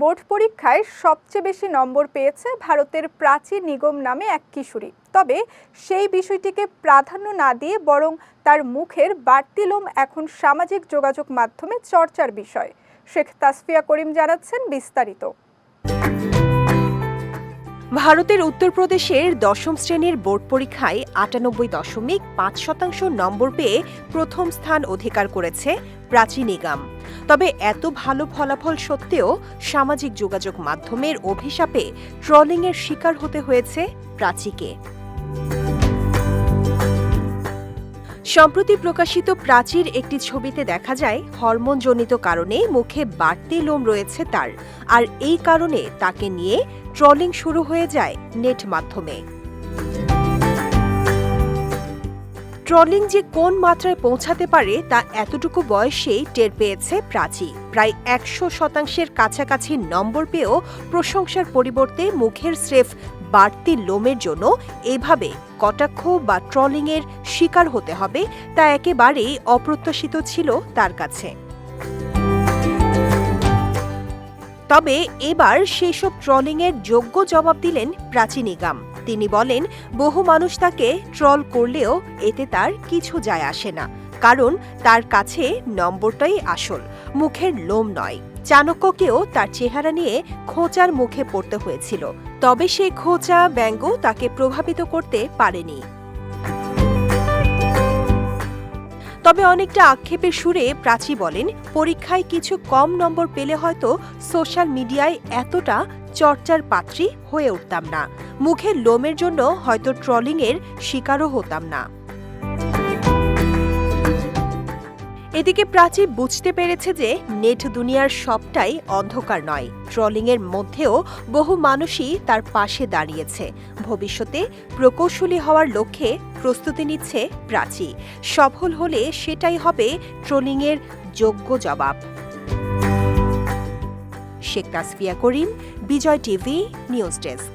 Board পরীক্ষায় সবচেয়ে বেশি নম্বর পেয়েছে ভারতের প্রাচীন নিগম নামে এক কিশোরী। তবে সেই বিষয়টিকে প্রাধান্য না দিয়ে বরং তার মুখের বাড়তি লোম এখন সামাজিক যোগাযোগ মাধ্যমে চর্চার বিষয়। শেখ তাসফিয়া করিম জানাচ্ছেন বিস্তারিত। ভারতের উত্তরপ্রদেশের দশম শ্রেণির বোর্ড পরীক্ষায় আটানব্বই দশমিক পাঁচ শতাংশ নম্বর পেয়ে প্রথম স্থান অধিকার করেছে প্রাচী নিগম তবে এত ভালো ফলাফল সত্ত্বেও সামাজিক যোগাযোগ মাধ্যমের অভিশাপে ট্রলিংয়ের শিকার হতে হয়েছে প্রাচীকে। সম্প্রতি প্রকাশিত প্রাচীর একটি ছবিতে দেখা যায়, হরমোনজনিত কারণে মুখে বাড়তি লোম রয়েছে তার। আর এই কারণে তাকে নিয়ে ট্রলিং শুরু হয়ে যায় নেট মাধ্যমে। ট্রলিং যে কোন মাত্রায় পৌঁছাতে পারে, তা এতটুকু বয়সেই টের পেয়েছে প্রাচী প্রায় একশো শতাংশের কাছাকাছি নম্বর পেয়েও প্রশংসার পরিবর্তে মুখের স্রেফ বাড়তি লোমের জন্য এভাবে কটাক্ষ বা ট্রলিংয়ের শিকার হতে হবে তা একেবারেই অপ্রত্যাশিত ছিল তার কাছে। তবে এবার সেসব ট্রলিংয়ের যোগ্য জবাব দিলেন প্রাচী নিগম তিনি বলেন, বহু মানুষ তাকে ট্রল করলেও এতে তার কিছু যায় আসে না। কারণ তার কাছে নম্বরটাই আসল, মুখের লোম নয়। চাণক্যকেও তার চেহারা নিয়ে খোঁচার মুখে পড়তে হয়েছিল, তবে সে খোঁচা ব্যঙ্গ তাকে প্রভাবিত করতে পারেনি। তবে অনেকটা আক্ষেপের সুরে প্রাচী বলেন, পরীক্ষায় কিছু কম নম্বর পেলে হয়তো সোশ্যাল মিডিয়ায় এতটা চর্চার পাত্রী হয়ে উঠতাম না। মুখের লোমের জন্য হয়তো ট্রলিংয়ের শিকারও হতাম না। এদিকে প্রাচী বুঝতে পেরেছে যে নেট দুনিয়ার সবটাই অন্ধকার নয়। ট্রলিংয়ের মধ্যেও বহু মানুষই তার পাশে দাঁড়িয়েছে। ভবিষ্যতে প্রকৌশলী হওয়ার লক্ষ্যে প্রস্তুতি নিচ্ছে প্রাচী। সফল হলে সেটাই হবে ট্রলিংয়ের যোগ্য জবাব। Sheikh Tasfia Karim, Bijoy TV, news desk.